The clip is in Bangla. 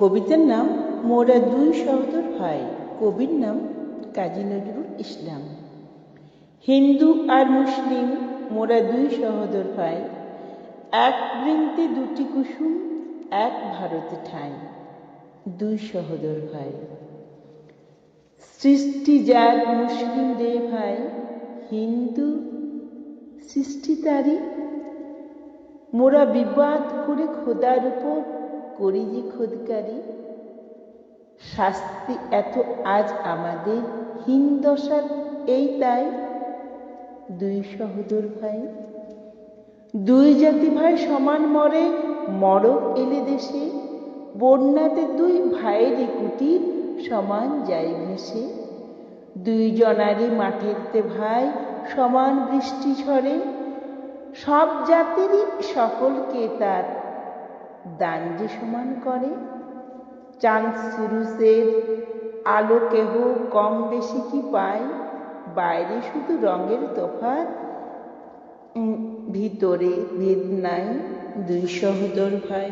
কবিতার নাম মোরা দুই সহোদর ভাই কবির নাম কাজী নজরুল ইসলাম। হিন্দু আর মুসলিম মোরা দুই সহোদর ভাই এক বৃন্তে দুটি কুসুম, এক ভারতে ঠাঁই। দুই সহোদর ভাই সৃষ্টি যার মুসলিম রে ভাই, হিন্দু সৃষ্টি তারই। মোরা বিবাদ করে খোদার উপর করি যে খোদকারি, শাস্তি এত আজ আমাদের। হীন দশার এই তাই, দুই সহোদর ভাই। দুই জাতি ভাই সমান মরে, মরক এলে দেশে। বন্যাতে দুই ভাইয়ের কুটির সমান যায় ভেসে। দুই জনারই মাঠেরতে ভাই সমান বৃষ্টি ঝরে। সব জাতিরই সকলকে তার দান যে সমান করে। চাঁদ সুরুসের আলো কেহ কম বেশি কি পায়? বাইরে শুধু রঙের তফাৎ ভিতরে ভেদ নাই দুই সহোদর ভাই।